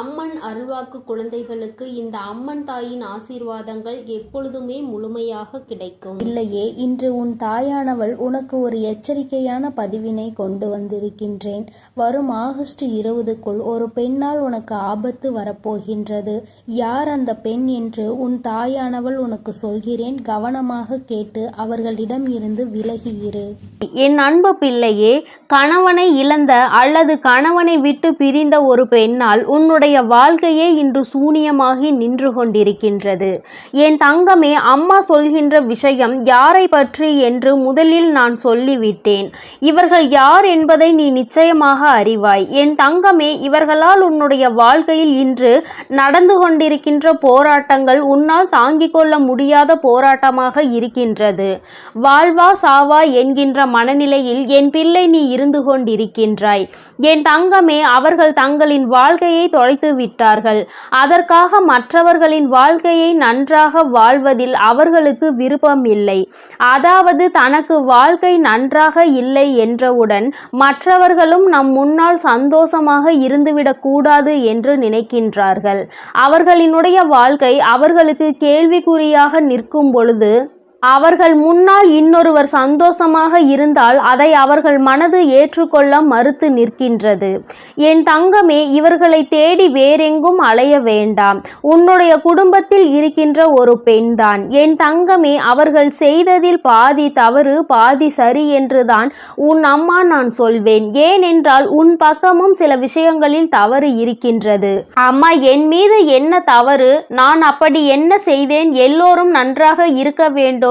அம்மன் அருள்வாக்கு குழந்தைகளுக்கு இந்த அம்மன் தாயின் ஆசீர்வாதங்கள் எப்பொழுதுமே முழுமையாக கிடைக்கும். இல்லையே இன்று உன் தாயானவள் உனக்கு ஒரு எச்சரிக்கையான பதிவினை கொண்டு வந்திருக்கின்றேன். வரும் ஆகஸ்ட் இருபதுக்குள் ஒரு பெண்ணால் உனக்கு ஆபத்து வரப்போகின்றது. யார் அந்த பெண் என்று உன் தாயானவள் உனக்கு சொல்கிறேன். கவனமாக கேட்டு அவர்களிடம் இருந்து விலகி இரு. என் அன்பு பிள்ளையே கணவனை இழந்த அல்லது கணவனை விட்டு பிரிந்த ஒரு பெண்ணால் உன்னுடைய வாழ்க்கையே இன்று சூனியமாகி நின்று கொண்டிருக்கின்றது. என் தங்கமே அம்மா சொல்கின்ற விஷயம் யாரை பற்றி என்று முதலில் நான் சொல்லிவிட்டேன். இவர்கள் யார் என்பதை நீ நிச்சயமாக அறிவாய். என் தங்கமே இவர்களால் உன்னுடைய வாழ்க்கையில் இன்று நடந்து கொண்டிருக்கின்ற போராட்டங்கள் உன்னால் தாங்கிக் கொள்ள முடியாத போராட்டமாக இருக்கின்றது. வாழ்வா சாவா என்கின்ற மனநிலையில் என் பிள்ளை நீ இருந்து கொண்டிருக்கின்றாய். என் தங்கமே அவர்கள் தங்களின் வாழ்க்கையை தொலை தொலைத்து விட்டார்கள் அதற்காக மற்றவர்களின் வாழ்க்கையை நன்றாக வாழ்வதில் அவர்களுக்கு விருப்பம் இல்லை அதாவது தனக்கு வாழ்க்கை நன்றாக இல்லை என்றவுடன் மற்றவர்களும் நம் முன்னால் சந்தோஷமாக இருந்துவிடக்கூடாது என்று நினைக்கின்றார்கள். அவர்களினுடைய வாழ்க்கை அவர்களுக்கு கேள்விக்குறியாக நிற்கும் பொழுது அவர்கள் முன்னால் இன்னொருவர் சந்தோஷமாக இருந்தால் அதை அவர்கள் மனது ஏற்றுக்கொள்ள மறுத்து நிற்கின்றது. என் தங்கமே இவர்களை தேடி வேறெங்கும் அலைய வேண்டாம். உன்னுடைய குடும்பத்தில் இருக்கின்ற ஒரு பெண்தான். என் தங்கமே அவர்கள் செய்ததில் பாதி தவறு பாதி சரி என்றுதான் உன் அம்மா நான் சொல்வேன். ஏனென்றால் உன் பக்கமும் சில விஷயங்களில் தவறு இருக்கின்றது. அம்மா என் மீது என்ன தவறு? நான் அப்படி என்ன செய்தேன்? எல்லோரும் நன்றாக இருக்க வேண்டும்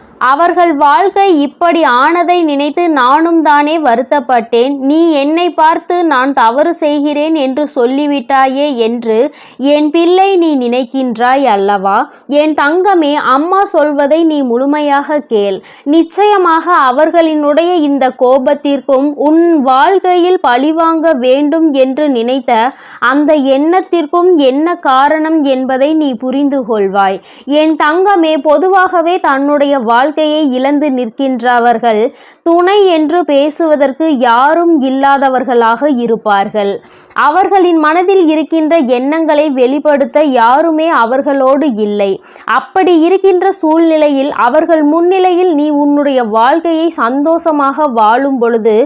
அவர்கள் வாழ்க்கை இப்படி ஆனதை நினைத்து நானும் தானே வருத்தப்பட்டேன். நீ என்னை பார்த்து நான் தவறு செய்கிறேன் என்று சொல்லிவிட்டாயே என்று என் பிள்ளை நீ நினைக்கின்றாய் அல்லவா? என் தங்கமே அம்மா சொல்வதை நீ முழுமையாக கேள். நிச்சயமாக அவர்களினுடைய இந்த கோபத்திற்கும் உன் வாழ்க்கையில் பழிவாங்க வேண்டும் என்று நினைத்த அந்த எண்ணத்திற்கும் என்ன காரணம் என்பதை நீ புரிந்து கொள்வாய் என் தங்கமே பொதுவாகவே தன்னுடைய வாழ்க்கையை இழந்து நிற்கின்றவர்கள் துணை என்று பேசுவதற்கு யாரும் இல்லாதவர்களாக இருப்பார்கள். அவர்களின் மனதில் இருக்கின்ற எண்ணங்களை வெளிப்படுத்த யாருமே அவர்களோடு இல்லை. அப்படி இருக்கின்ற சூழ்நிலையில் அவர்கள் முன்னிலையில் நீ உன்னுடைய வாழ்க்கையை சந்தோஷமாக வாழும் பொழுது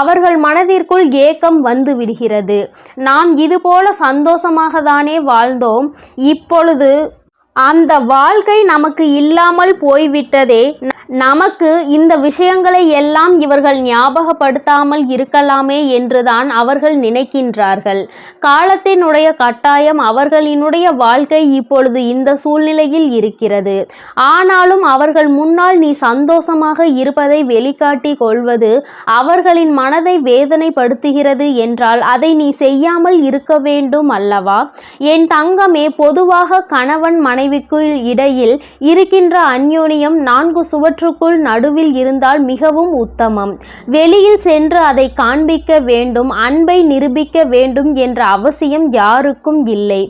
அவர்கள் மனதிற்குள் ஏக்கம் வந்து விடுகிறது. நாம் இதுபோல சந்தோஷமாக தானே வாழ்ந்தோம். இப்பொழுது அந்த வாழ்க்கை நமக்கு இல்லாமல் போய்விட்டதே. நமக்கு இந்த விஷயங்களை எல்லாம் இவர்கள் ஞாபகப்படுத்தாமல் இருக்கலாமே என்றுதான் அவர்கள் நினைக்கின்றார்கள். காலத்தினுடைய கட்டாயம் அவர்களினுடைய வாழ்க்கை இப்பொழுது இந்த சூழ்நிலையில் இருக்கிறது. ஆனாலும் அவர்கள் முன்னால் நீ சந்தோஷமாக இருப்பதை வெளிக்காட்டி கொள்வது அவர்களின் மனதை வேதனைப்படுத்துகிறது என்றால் அதை நீ செய்யாமல் இருக்க வேண்டும் அல்லவா? என் தங்கமே பொதுவாக கணவன் மனை மனைவிக்குள் இடையில் இருக்கின்ற அந்யோனியம் நான்கு சுவற்றுக்குள் நடுவில் இருந்தால் மிகவும் உத்தமம். வெளியில் சென்று அதை காண்பிக்க வேண்டும் அன்பை நிரூபிக்க வேண்டும் என்ற அவசியம் யாருக்கும் இல்லை.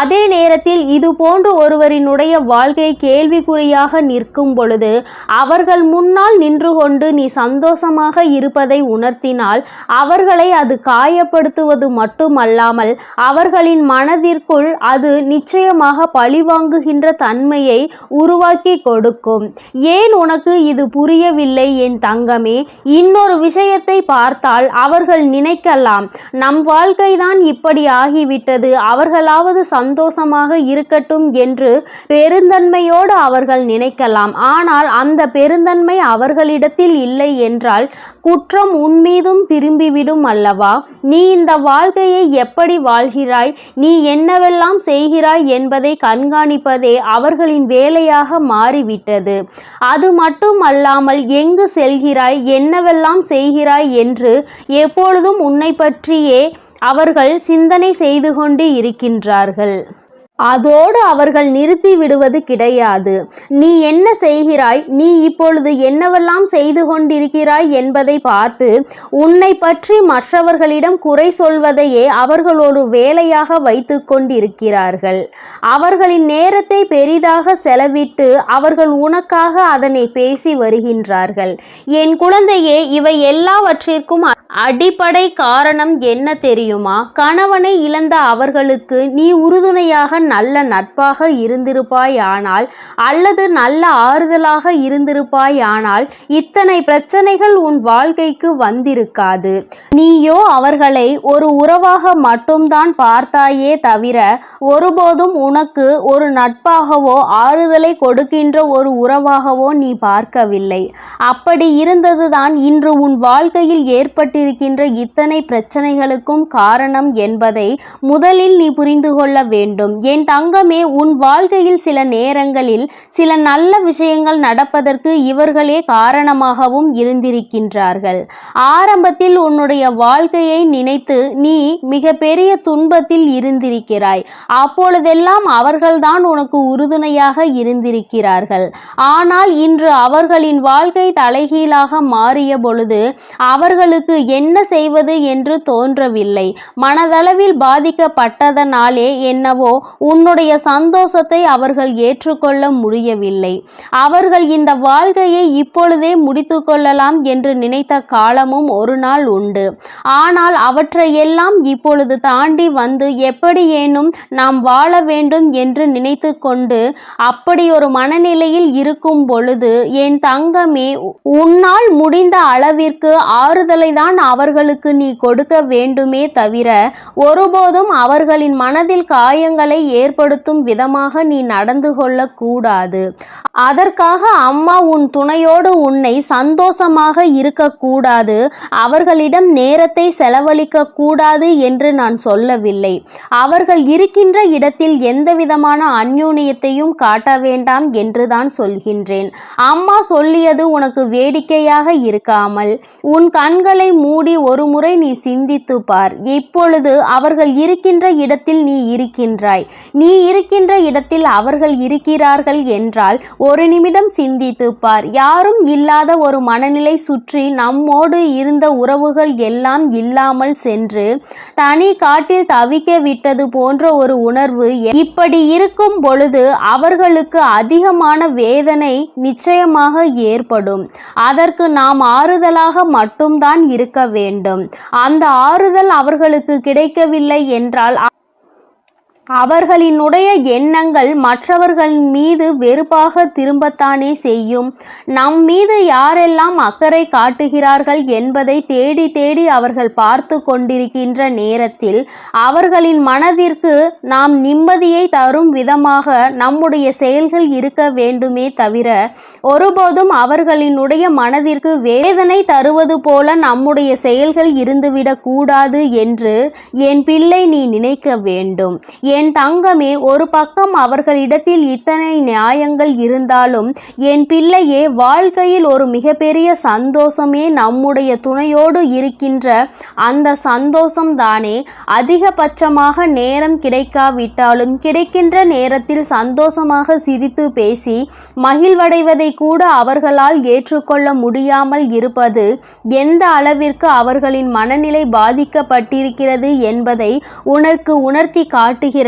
அதே நேரத்தில் இது போன்ற ஒருவரினுடைய வாழ்க்கை கேள்விக்குறியாக நிற்கும் பொழுது அவர்கள் முன்னால் நின்று கொண்டு நீ சந்தோஷமாக இருப்பதை உணர்த்தினால் அவர்களை அது காயப்படுத்துவது மட்டுமல்லாமல் அவர்களின் மனதிற்குள் அது நிச்சயமாக பழிவாங்கு விளங்குகின்ற தன்மையை உருவாக்கி கொடுக்கும். ஏன் உனக்கு இது புரியவில்லை என் தங்கமே? இன்னொரு விஷயத்தை பார்த்தால் அவர்கள் நினைக்கலாம். நம் வாழ்க்கைதான் இப்படி ஆகிவிட்டது. அவர்களாவது சந்தோஷமாக இருக்கட்டும் என்று பெருந்தன்மையோடு அவர்கள் நினைக்கலாம். ஆனால் அந்த பெருந்தன்மை அவர்களிடத்தில் இல்லை என்றால் குற்றம் உன்மீதும் திரும்பிவிடும் அல்லவா? நீ இந்த வாழ்க்கையை எப்படி வாழ்கிறாய்? நீ என்னவெல்லாம் செய்கிறாய் என்பதை கண்காணிப்பது அவர்களின் வேலையாக மாறிவிட்டது. அது மட்டுமல்லாமல் எங்கு செல்கிறாய்? என்னவெல்லாம் செய்கிறாய்? என்று எப்பொழுதும் உன்னை பற்றியே அவர்கள் சிந்தனை செய்து கொண்டு இருக்கின்றார்கள். அதோடு அவர்கள் நிறுத்தி விடுவது கிடையாது. நீ என்ன செய்கிறாய்? நீ இப்பொழுது என்னவெல்லாம் செய்து கொண்டிருக்கிறாய் என்பதை பார்த்து உன்னை பற்றி மற்றவர்களிடம் குறை சொல்வதையே அவர்கள் ஒரு வேலையாக வைத்து கொண்டிருக்கிறார்கள். அவர்களின் நேரத்தை பெரிதாக செலவிட்டு அவர்கள் உனக்காக அதனை பேசி வருகின்றார்கள். என் குழந்தையே இவை எல்லாவற்றிற்கும் அடிப்படை காரணம் என்ன தெரியுமா? கணவனை இழந்த அவர்களுக்கு நீ உறுதுணையாக நல்ல நட்பாக இருந்திருப்பாயானால் அல்லது நல்ல ஆறுதலாக இருந்திருப்பாயானால் இத்தனை பிரச்சனைகள் உன் வாழ்க்கைக்கு வந்திருக்காது. நீயோ அவர்களை ஒரு உறவாக மட்டும்தான் பார்த்தாயே தவிர ஒருபோதும் உனக்கு ஒரு நட்பாகவோ ஆறுதலை கொடுக்கின்ற ஒரு உறவாகவோ நீ பார்க்கவில்லை. அப்படி இருந்ததுதான் இன்று உன் வாழ்க்கையில் ஏற்பட்டு இருக்கின்ற இத்தனை பிரச்சனைகளுக்கும் காரணம் என்பதை முதலில் நீ புரிந்து கொள்ள வேண்டும். என் தங்கமே உன் வாழ்க்கையில் சில நேரங்களில் சில நல்ல விஷயங்கள் நடப்பதற்கு இவர்களே காரணமாகவும் இருந்திருக்கின்றார்கள். ஆரம்பத்தில் உன்னுடைய வாழ்க்கையை நினைத்து நீ மிக பெரிய துன்பத்தில் இருந்திருக்கிறாய். அப்பொழுதெல்லாம் அவர்கள்தான் உனக்கு உறுதுணையாக இருந்திருக்கிறார்கள். ஆனால் இன்று அவர்களின் வாழ்க்கை தலைகீழாக மாறிய பொழுது அவர்களுக்கு என்ன செய்வது என்று தோன்றவில்லை. மனதளவில் பாதிக்கப்பட்டதனாலே என்னவோ உன்னுடைய சந்தோஷத்தை அவர்கள் ஏற்றுக்கொள்ள முடியவில்லை. அவர்கள் இந்த வாழ்க்கையை இப்பொழுதே முடித்து கொள்ளலாம் என்று நினைத்த காலமும் ஒரு நாள் உண்டு. ஆனால் அவற்றையெல்லாம் இப்பொழுது தாண்டி வந்து எப்படியேனும் நாம் வாழ வேண்டும் என்று நினைத்து கொண்டு அப்படி ஒரு மனநிலையில் இருக்கும் பொழுது என் தங்கமே உன்னால் முடிந்த அளவிற்கு ஆறுதலை தான் அவர்களுக்கு நீ கொடுக்க வேண்டுமே தவிர ஒருபோதும் அவர்களின் மனதில் காயங்களை ஏற்படுத்தும் விதமாக நீ நடந்து கொள்ளக்கூடாது. அதற்காக அம்மா உன் துணையோடு உன்னை சந்தோஷமாக இருக்கக்கூடாது. அவர்களிடம் நேரத்தை செலவழிக்க கூடாது என்று நான் சொல்லவில்லை. அவர்கள் இருக்கின்ற இடத்தில் எந்த விதமான காட்ட வேண்டாம் என்று தான் சொல்கின்றேன். அம்மா சொல்லியது உனக்கு வேடிக்கையாக இருக்காமல் உன் கண்களை மூடி ஒரு முறை நீ சிந்தித்து பார். இப்பொழுது அவர்கள் இருக்கின்ற இடத்தில் நீ இருக்கின்றாய். நீ இருக்கின்ற இடத்தில் அவர்கள் இருக்கிறார்கள் என்றால் ஒரு நிமிடம் சிந்தித்து பார். யாரும் இல்லாத ஒரு மனநிலை சுற்றி நம்மோடு இருந்த உறவுகள் எல்லாம் இல்லாமல் சென்று தனி காட்டில் தவிக்க விட்டது போன்ற ஒரு உணர்வு இப்படி இருக்கும் பொழுது அவர்களுக்கு அதிகமான வேதனை நிச்சயமாக ஏற்படும். அதற்கு நாம் ஆறுதலாக மட்டும்தான் இருக்க வேண்டும். அந்த ஆறுதல் அவர்களுக்கு கிடைக்கவில்லை என்றால் அவர்களினுடைய எண்ணங்கள் மற்றவர்கள் மீது வெறுப்பாக திரும்பத்தானே செய்யும். நம் மீது யாரெல்லாம் அக்கறை காட்டுகிறார்கள் என்பதை தேடி தேடி அவர்கள் பார்த்து கொண்டிருக்கின்ற நேரத்தில் அவர்களின் மனதிற்கு நாம் நிம்மதியை தரும் விதமாக நம்முடைய செயல்கள் இருக்க வேண்டுமே தவிர ஒருபோதும் அவர்களினுடைய மனதிற்கு வேதனை தருவது போல நம்முடைய செயல்கள் இருந்துவிடக்கூடாது என்று என் பிள்ளை நீ நினைக்க வேண்டும். என் தங்கமே ஒரு பக்கம் அவர்களிடத்தில் இத்தனை நியாயங்கள் இருந்தாலும் என் பிள்ளையே வாழ்க்கையில் ஒரு மிகப்பெரிய சந்தோஷமே நம்முடைய துணையோடு இருக்கின்ற அந்த சந்தோஷம் தானே அதிகபட்சமாக நேரம் கிடைக்காவிட்டாலும் கிடைக்கின்ற நேரத்தில் சந்தோஷமாக சிரித்து பேசி மகிழ்வடைவதை கூட அவர்களால் ஏற்றுக்கொள்ள முடியாமல் இருப்பது எந்த அளவிற்கு அவர்களின் மனநிலை பாதிக்கப்பட்டிருக்கிறது என்பதை உனக்கு உணர்த்தி காட்டுகிறது.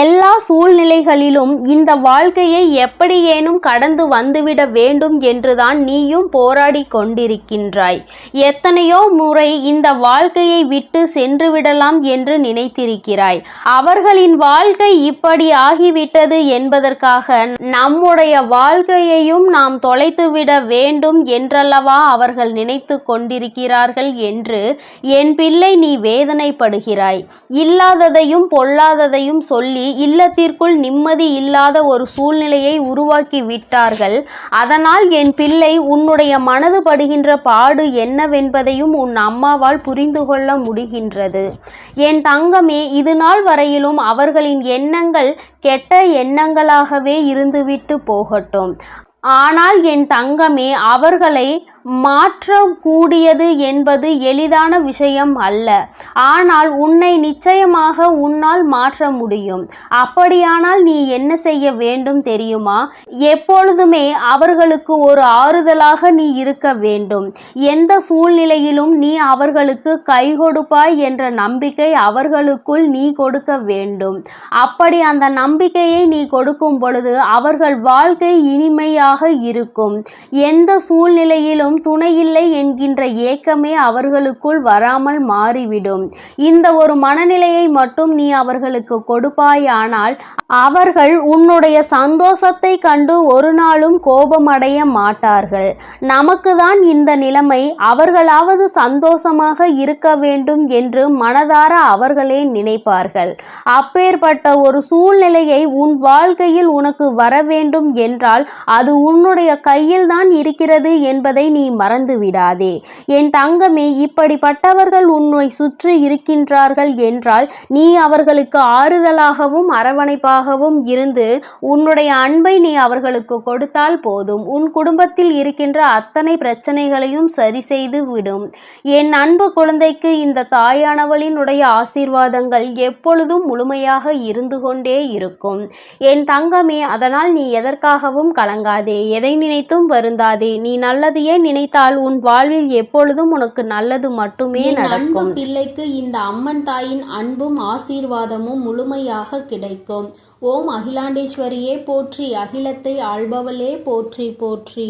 எல்லா சூழ்நிலைகளிலும் இந்த வாழ்க்கையை எப்படியேனும் கடந்து வந்துவிட வேண்டும் என்றுதான் நீயும் போராடி கொண்டிருக்கின்றாய். எத்தனையோ முறை இந்த வாழ்க்கையை விட்டு சென்று விடலாம் என்று நினைத்திருக்கிறாய். அவர்களின் வாழ்க்கை இப்படி ஆகிவிட்டது என்பதற்காக நம்முடைய வாழ்க்கையையும் நாம் தொலைத்துவிட வேண்டும் என்றல்லவா அவர்கள் நினைத்து கொண்டிருக்கிறார்கள் என்று என் பிள்ளை நீ வேதனைப்படுகிறாய். இல்லாததையும் இல்லாததையும் சொல்லி இல்லத்திற்குள் நிம்மதி இல்லாத ஒரு சூழ்நிலையை உருவாக்கி விட்டார்கள். அதனால் என் பிள்ளை உன்னுடைய மனது படுகின்ற பாடு என்னவென்பதையும் உன் அம்மாவால் புரிந்து கொள்ள முடிகின்றது. என் தங்கமே இது நாள் வரையிலும் அவர்களின் எண்ணங்கள் கெட்ட எண்ணங்களாகவே இருந்துவிட்டு போகட்டும். ஆனால் என் தங்கமே அவர்களை மாற்றக்கூடியது என்பது எளிதான விஷயம் அல்ல. ஆனால் உன்னை நிச்சயமாக உன்னால் மாற்ற முடியும். அப்படியானால் நீ என்ன செய்ய வேண்டும் தெரியுமா? எப்பொழுதுமே அவர்களுக்கு ஒரு ஆறுதலாக நீ இருக்க வேண்டும். எந்த சூழ்நிலையிலும் நீ அவர்களுக்கு கை கொடுப்பாய் என்ற நம்பிக்கை அவர்களுக்குள் நீ கொடுக்க வேண்டும். அப்படி அந்த நம்பிக்கையை நீ கொடுக்கும் பொழுது அவர்கள் வாழ்க்கை இனிமையாக இருக்கும். எந்த சூழ்நிலையிலும் துணையில்லை என்கின்ற ஏக்கமே அவர்களுக்குள் வராமல் மாறிவிடும். இந்த ஒரு மனநிலையை மட்டும் நீ அவர்களுக்கு கொடுப்பாயானால் அவர்கள் உன்னுடைய சந்தோஷத்தை கண்டு ஒரு நாளும் கோபமடைய மாட்டார்கள். நமக்கு தான் இந்த நிலைமை அவர்களாவது சந்தோஷமாக இருக்க வேண்டும் என்று மனதார அவர்களே நினைப்பார்கள். அப்பேற்பட்ட ஒரு சூழ்நிலையை உன் வாழ்க்கையில் உனக்கு வர வேண்டும் என்றால் அது உன்னுடைய கையில் தான் இருக்கிறது என்பதை நீ மறந்து விடாதே. என் தங்கமே இப்படிப்பட்டவர்கள் உன்னை சுற்றி இருக்கின்றார்கள் என்றால் நீ அவர்களுக்கு ஆறுதலாகவும் அரவணைப்பாகவும் இருந்து உன்னுடைய அன்பை நீ அவர்களுக்கு கொடுத்தால் போதும். உன் குடும்பத்தில் இருக்கின்ற அத்தனை பிரச்சனைகளையும் சரி செய்து விடும். என் அன்பு குழந்தைக்கு இந்த தாயானவளினுடைய ஆசீர்வாதங்கள் எப்பொழுதும் முழுமையாக இருந்து கொண்டே இருக்கும். என் தங்கமே அதனால் நீ எதற்காகவும் கலங்காதே. எதை நினைத்தும் வருந்தாதே. நீ நல்லதையே நினைத்தால் உன் வாழ்வில் எப்பொழுதும் உனக்கு நல்லது மட்டுமே நடக்கும். பிள்ளைக்கு இந்த அம்மன் தாயின் அன்பும் ஆசீர்வாதமும் முழுமையாக கிடைக்கும். ஓம் அகிலாண்டேஸ்வரியே போற்றி. அகிலத்தை ஆள்பவளே போற்றி போற்றி.